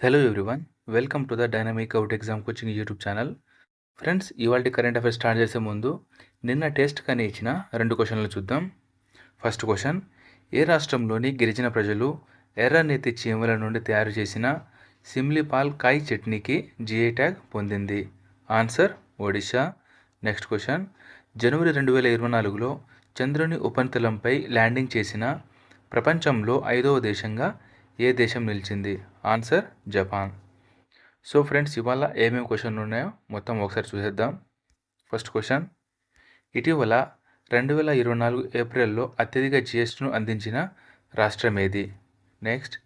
Hello everyone welcome to the dynamic out exam coaching YouTube channel friends ఇవాళ current affairs start చేసే ముందు నిన్న test కానీ ఇచ్చిన రెండు క్వశ్చన్లు చూద్దాం. ఫస్ట్ క్వశ్చన్ ఏ రాష్ట్రంలోని గిరిజన ప్రజలు ఎర్ర చీమల నుండి తయారు చేసిన సిమ్లిపాల్ కాయ్ చట్నీకి జిఐ ట్యాగ్ పొందింది? ఆన్సర్ ఒడిశా. నెక్స్ట్ క్వశ్చన్ జనవరి రెండు వేల ఇరవై నాలుగులో చంద్రుని ఉపరితలంపై ల్యాండింగ్ చేసిన ప్రపంచంలో ఐదవ దేశంగా ఏ దేశం నిలిచింది? Answer Japan. సో ఫ్రెండ్స్ ఇవాళ ఏమేమి క్వశ్చన్లు ఉన్నాయో మొత్తం ఒకసారి చూసేద్దాం. First question. ఇటీవల రెండు వేల ఇరవై నాలుగు ఏప్రిల్లో అత్యధిక జిఎస్టీను అందించిన రాష్ట్రం ఏది? నెక్స్ట్.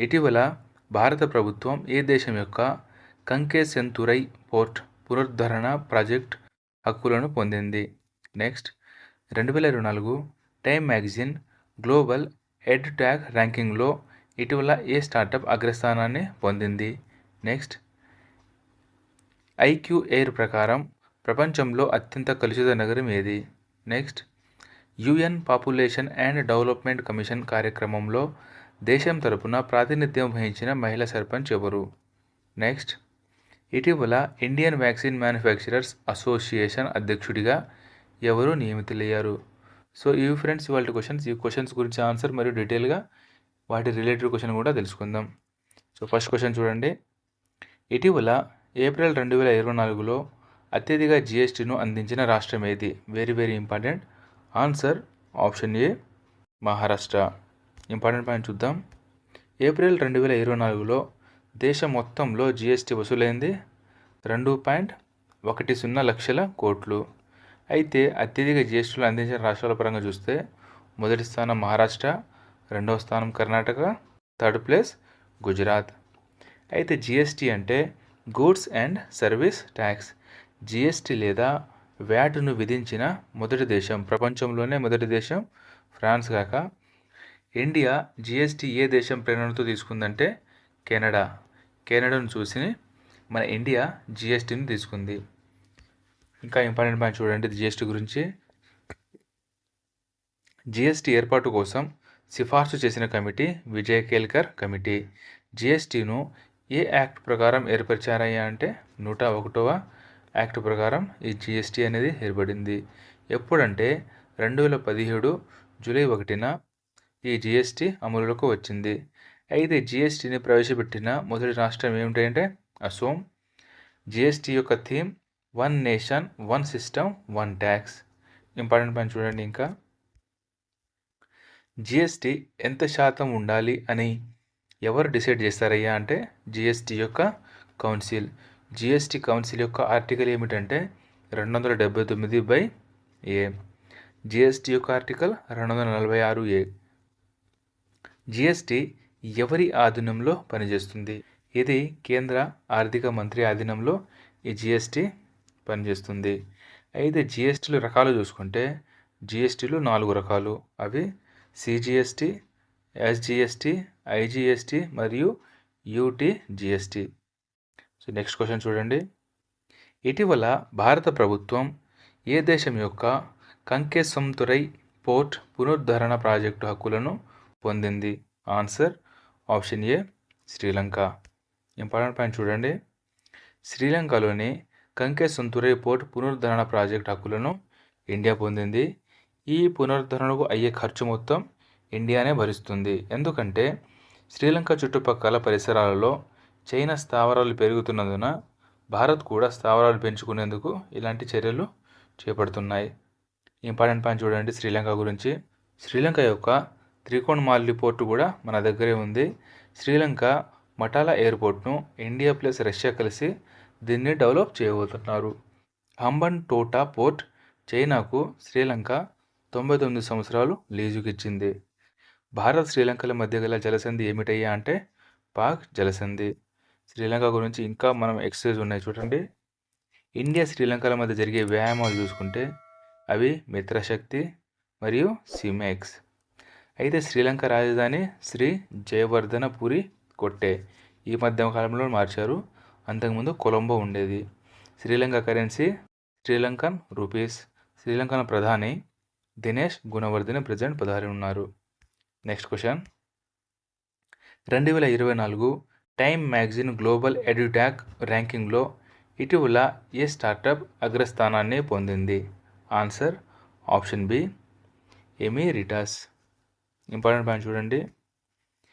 ఇటీవల భారత ప్రభుత్వం ఏ దేశం యొక్క కంకే సెంతురై పోర్ట్ పునరుద్ధరణ ప్రాజెక్ట్ హక్కులను పొందింది? నెక్స్ట్. రెండు వేల ఇరవై నాలుగు Time magazine global ed tech ర్యాంకింగ్లో ఇటీవల ఏ స్టార్టప్ అగ్రస్థానాన్ని పొందింది? నెక్స్ట్. ఐక్యూ ఎయిర్ ప్రకారం ప్రపంచంలో అత్యంత కలుషిత నగరం ఏది? Next. UN population and development commission కార్యక్రమంలో దేశం తరపున ప్రాతినిధ్యం వహించిన మహిళా సర్పంచ్ ఎవరు? నెక్స్ట్. ఇటీవల ఇండియన్ వ్యాక్సిన్ మ్యానుఫ్యాక్చరర్స్ అసోసియేషన్ అధ్యక్షుడిగా ఎవరు నియమితులయ్యారు? సో ఇవి ఫ్రెండ్స్ ఇవాళ క్వశ్చన్స్ ఈ క్వశ్చన్స్ గురించి ఆన్సర్ మరియు డీటెయిల్గా వాటి రిలేటెడ్ క్వశ్చన్ కూడా తెలుసుకుందాం. సో ఫస్ట్ క్వశ్చన్ చూడండి. ఇటీవల ఏప్రిల్ రెండు వేల ఇరవై నాలుగులో అత్యధిక జిఎస్టీను అందించిన రాష్ట్రం ఏది? Very very important answer option A Maharashtra important point చూద్దాం. ఏప్రిల్ రెండు వేల ఇరవై నాలుగులో దేశం మొత్తంలో జిఎస్టీ వసూలైంది రెండు పాయింట్ ఒకటి సున్నా లక్షల కోట్లు. అయితే అత్యధిక జిఎస్టీలు అందించిన రాష్ట్రాల పరంగా చూస్తే మొదటి స్థానం మహారాష్ట్ర రెండవ స్థానం కర్ణాటక థర్డ్ ప్లేస్ గుజరాత్. అయితే జిఎస్టీ అంటే goods and service tax GST లేదా వ్యాట్ను విధించిన మొదటి దేశం ప్రపంచంలోనే మొదటి దేశం ఫ్రాన్స్ కాక. ఇండియా జిఎస్టీ ఏ దేశం ప్రేరణతో తీసుకుందంటే కెనడా. కెనడాను చూసి మన ఇండియా జిఎస్టీని తీసుకుంది. ఇంకా ఇంపార్టెంట్ పాయింట్ చూడండి జిఎస్టీ గురించి. జిఎస్టీ ఏర్పాటు కోసం సిఫార్సు చేసిన కమిటీ విజయ్ కేల్కర్ కమిటీ. జిఎస్టీను ఏ యాక్ట్ ప్రకారం ఏర్పరిచారయ్యా అంటే నూట ఒకటవ యాక్ట్ ప్రకారం ఈ జిఎస్టీ అనేది ఏర్పడింది. ఎప్పుడంటే రెండు వేల పదిహేడు జూలై ఒకటిన ఈ జిఎస్టీ అమలులోకి వచ్చింది. అయితే జిఎస్టీని ప్రవేశపెట్టిన మొదటి రాష్ట్రం ఏమిటంటే అసోం. జిఎస్టీ యొక్క theme one nation one system one tax. Important పని చూడండి ఇంకా. జిఎస్టీ ఎంత శాతం ఉండాలి అని ఎవరు డిసైడ్ చేస్తారయ్యా అంటే జిఎస్టీ యొక్క కౌన్సిల్. జిఎస్టీ కౌన్సిల్ యొక్క ఆర్టికల్ ఏమిటంటే రెండు వందల డెబ్బై తొమ్మిది బై ఏ. జిఎస్టీ యొక్క ఆర్టికల్ రెండు వందల నలభై ఆరు ఏ. జిఎస్టీ ఎవరి ఆధీనంలో పనిచేస్తుంది? ఇది కేంద్ర ఆర్థిక మంత్రి ఆధీనంలో ఈ జిఎస్టీ పనిచేస్తుంది. అయితే జిఎస్టీలు రకాలు చూసుకుంటే జిఎస్టీలు నాలుగు రకాలు. అవి సిజిఎస్టి ఎస్జిఎస్టి ఐజిఎస్టి మరియు UT GST so next question చూడండి. ఇటీవల భారత ప్రభుత్వం ఏ దేశం యొక్క కంకెసంతురై పోర్ట్ పునరుద్ధరణ ప్రాజెక్టు హక్కులను పొందింది? Answer option A Sri Lanka. Important point చూడండి. శ్రీలంకలోని కంకె సంతురై పోర్ట్ పునరుద్ధరణ ప్రాజెక్ట్ హక్కులను ఇండియా పొందింది. ఈ పునరుద్ధరణకు అయ్యే ఖర్చు మొత్తం ఇండియానే భరిస్తుంది. ఎందుకంటే శ్రీలంక చుట్టుపక్కల పరిసరాలలో చైనా స్థావరాలు పెరుగుతున్నందున భారత్ కూడా స్థావరాలు పెంచుకునేందుకు ఇలాంటి చర్యలు చేపడుతున్నాయి. ఇంపార్టెంట్ పాయింట్ చూడండి శ్రీలంక గురించి. శ్రీలంక యొక్క త్రికోణ మాల్లి పోర్టు కూడా మన దగ్గరే ఉంది. శ్రీలంక మటాల ఎయిర్పోర్ట్ను ఇండియా ప్లస్ రష్యా కలిసి దీన్ని డెవలప్ చేయబోతున్నారు. హంబన్ టోటా పోర్ట్ చైనాకు శ్రీలంక తొంభై తొమ్మిది సంవత్సరాలు లీజుకి ఇచ్చింది భారత్ శ్రీలంకల మధ్య గల జలసంధి ఏమిటయ్యా అంటే పాక్ జలసంధి. శ్రీలంక గురించి ఇంకా మనం ఎక్సర్సైజ్ ఉన్నాయి చూడండి. ఇండియా శ్రీలంకల మధ్య జరిగే వ్యాయామాలు చూసుకుంటే అవి మిత్రశక్తి మరియు సిమెక్స్. అయితే శ్రీలంక రాజధాని శ్రీ జయవర్ధనపురి కొట్టే ఈ మధ్య కాలంలో మార్చారు. అంతకుముందు కొలంబో ఉండేది. Sri Lanka currency Sri Lankan rupees. Sri Lankan ప్రధాని దినేష్ గుణవర్ధన్ ప్రజెంట్ పదహారు ఉన్నారు. Next question. రెండు వేల ఇరవై నాలుగు టైమ్ మ్యాగజైన్ గ్లోబల్ ఎడ్యుటాక్ ర్యాంకింగ్లో ఇటీవల ఏ స్టార్టప్ అగ్రస్థానాన్ని పొందింది? ఆన్సర్ ఆప్షన్ బి రిటాస్. ఇంపార్టెంట్ పాయింట్ చూడండి.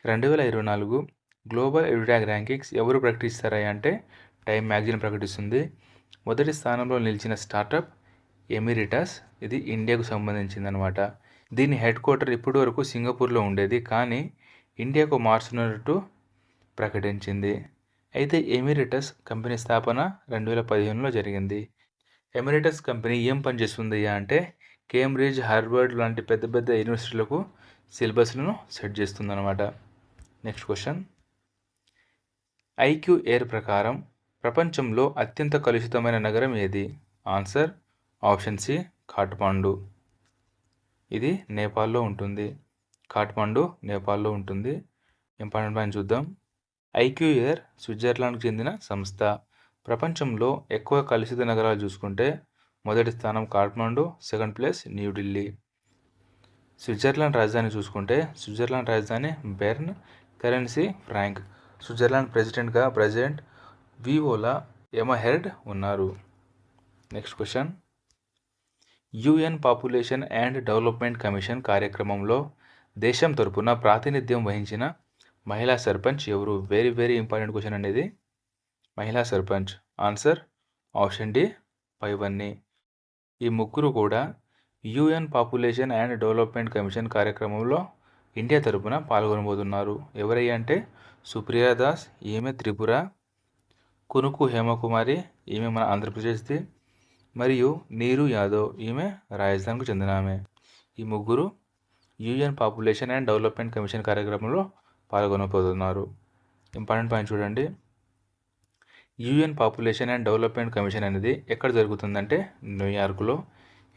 రెండు వేల ఇరవై నాలుగు గ్లోబల్ ఎడ్యుటాక్ ర్యాంకింగ్స్ ఎవరు ప్రకటిస్తారా అంటే టైమ్ మ్యాగజైన్ ప్రకటిస్తుంది. మొదటి స్థానంలో నిలిచిన స్టార్టప్ ఎమిరిటస్ ఇది ఇండియాకు సంబంధించిందనమాట దీని హెడ్ క్వార్టర్ ఇప్పటి వరకు సింగపూర్లో ఉండేది కానీ ఇండియాకు మార్చున్నట్టు ప్రకటించింది. అయితే ఎమిరిటస్ కంపెనీ స్థాపన రెండు వేల పదిహేనులో జరిగింది. ఎమిరిటస్ కంపెనీ ఏం పనిచేస్తుంది అంటే కేంబ్రిడ్జ్ హార్వర్డ్ లాంటి పెద్ద పెద్ద యూనివర్సిటీలకు సిలబస్లను సెట్ చేస్తుందన్నమాట. Next question. ఐక్యూ ఎయిర్ ప్రకారం ప్రపంచంలో అత్యంత కలుషితమైన నగరం ఏది? ఆన్సర్ ఆప్షన్ సి కాట్మాండు ఇది నేపాల్లో ఉంటుంది. కాట్మాండు నేపాల్లో ఉంటుంది. ఇంపార్టెంట్ పాయింట్ చూద్దాం. ఐక్యూఎర్ స్విట్జర్లాండ్కి స్విట్జర్లాండ్కు చెందిన సంస్థ. ప్రపంచంలో ఎక్కువ కలుషిత నగరాలు చూసుకుంటే మొదటి స్థానం Kathmandu second place New Delhi Switzerland రాజధాని చూసుకుంటే స్విట్జర్లాండ్ రాజధాని బెర్న్ కరెన్సీ ఫ్రాంక్. స్విట్జర్లాండ్ ప్రెసిడెంట్గా ప్రెసిడెంట్ వివోలా ఎమహెర్డ్ ఉన్నారు. Next question. UN population and development commission కార్యక్రమంలో దేశం తరపున ప్రాతినిధ్యం వహించిన మహిళా సర్పంచ్ ఎవరు? వెరీ వెరీ ఇంపార్టెంట్ క్వశ్చన్ అనేది. మహిళా సర్పంచ్ ఆన్సర్ ఆప్షన్ డి పైవన్నీ ఈ ముగ్గురు కూడా UN population and development commission కార్యక్రమంలో ఇండియా తరపున పాల్గొనబోతున్నారు. ఎవరయ్యా అంటే? సుప్రియా దాస్ ఈమె త్రిపుర కునుకు హేమకుమారి ఈమె మన ఆంధ్రప్రదేశ్ది. మరియు నీరు యాదవ్ ఈమె రాజస్థాన్కు చెందిన ఆమె ఈ ముగ్గురు UN population and development commission కార్యక్రమంలో పాల్గొనబోతున్నారు. ఇంపార్టెంట్ పాయింట్ చూడండి. UN population and development commission అనేది ఎక్కడ జరుగుతుందంటే న్యూయార్క్లో.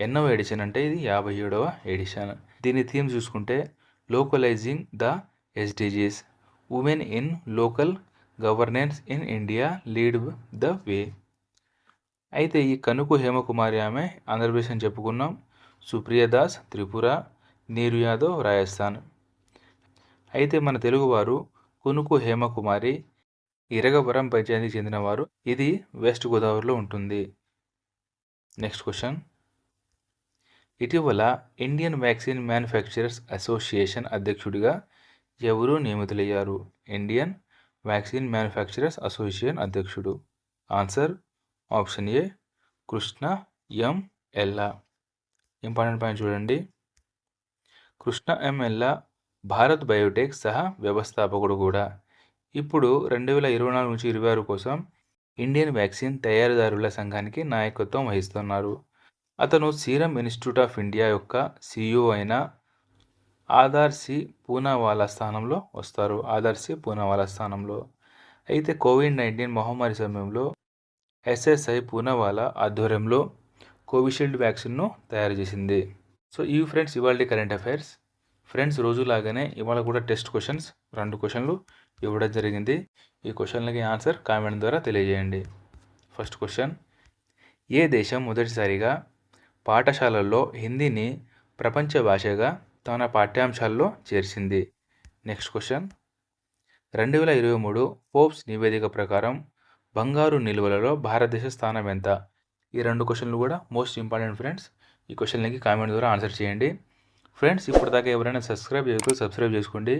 ఎన్నవ ఎడిషన్ అంటే ఇది యాభై ఏడవ ఎడిషన్. దీని థీమ్ చూసుకుంటే localising the SDGs. Women in local governance in India lead the way. అయితే ఈ కనుకు హేమకుమారి ఆమె ఆంధ్రప్రదేశ్ అని చెప్పుకున్నాం. సుప్రియ దాస్ త్రిపుర నీరు యాదవ్ రాజస్థాన్. అయితే మన తెలుగువారు కునుకు హేమకుమారి ఇరగవరం పంచాయతీకి చెందినవారు ఇది వెస్ట్ గోదావరిలో ఉంటుంది. Next question. ఇటీవల ఇండియన్ వ్యాక్సిన్ మ్యానుఫ్యాక్చరర్స్ అసోసియేషన్ అధ్యక్షుడిగా ఎవరు నియమితులయ్యారు? ఇండియన్ వ్యాక్సిన్ మ్యానుఫ్యాక్చరర్స్ అసోసియేషన్ అధ్యక్షుడు. Answer option A Krishna M Ella. Important point చూడండి. కృష్ణ ఎం ఎల్లా భారత్ బయోటెక్ సహా వ్యవస్థాపకుడు కూడా. ఇప్పుడు రెండు వేల ఇరవై నాలుగు నుంచి ఇరవై ఆరు కోసం ఇండియన్ వ్యాక్సిన్ తయారీదారుల సంఘానికి నాయకత్వం వహిస్తున్నారు. అతను సీరం ఇన్స్టిట్యూట్ ఆఫ్ ఇండియా యొక్క సిఇఓ అయిన ఆధార్ సి పూనావాలా స్థానంలో వస్తారు. ఆధార్ సి పూనావాలా స్థానంలో. అయితే కోవిడ్ నైన్టీన్ మహమ్మారి సమయంలో ఎస్ఎస్ఐ పూనావాలా ఆధ్వర్యంలో కోవిషీల్డ్ వ్యాక్సిన్ను తయారు చేసింది. సో ఈ ఫ్రెండ్స్ ఇవాళ కరెంట్ అఫైర్స్. ఫ్రెండ్స్ రోజులాగానే ఇవాళ కూడా టెస్ట్ క్వశ్చన్స్ రెండు క్వశ్చన్లు ఇవ్వడం జరిగింది. ఈ క్వశ్చన్లకి ఆన్సర్ కామెంట్ ద్వారా తెలియజేయండి. First question. ఏ దేశం మొదటిసారిగా పాఠశాలల్లో హిందీని ప్రపంచ భాషగా తన పాఠ్యాంశాల్లో చేర్చింది? Next question. రెండు వేల ఇరవై మూడు ఫోర్బ్స్ నివేదిక ప్రకారం బంగారు నిల్వలలో భారతదేశ స్థానం ఎంత? ఈ రెండు క్వశ్చన్లు కూడా మోస్ట్ ఇంపార్టెంట్ ఫ్రెండ్స్ ఈ క్వశ్చన్లకి కామెంట్ ద్వారా ఆన్సర్ చేయండి. ఫ్రెండ్స్ ఇప్పటిదాకా ఎవరైనా సబ్స్క్రైబ్ చేయకపోతే సబ్స్క్రైబ్ చేసుకోండి.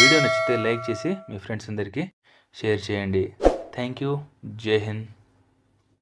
వీడియో నచ్చితే లైక్ చేసి మీ ఫ్రెండ్స్ అందరికీ షేర్ చేయండి. Thank you Jai Hind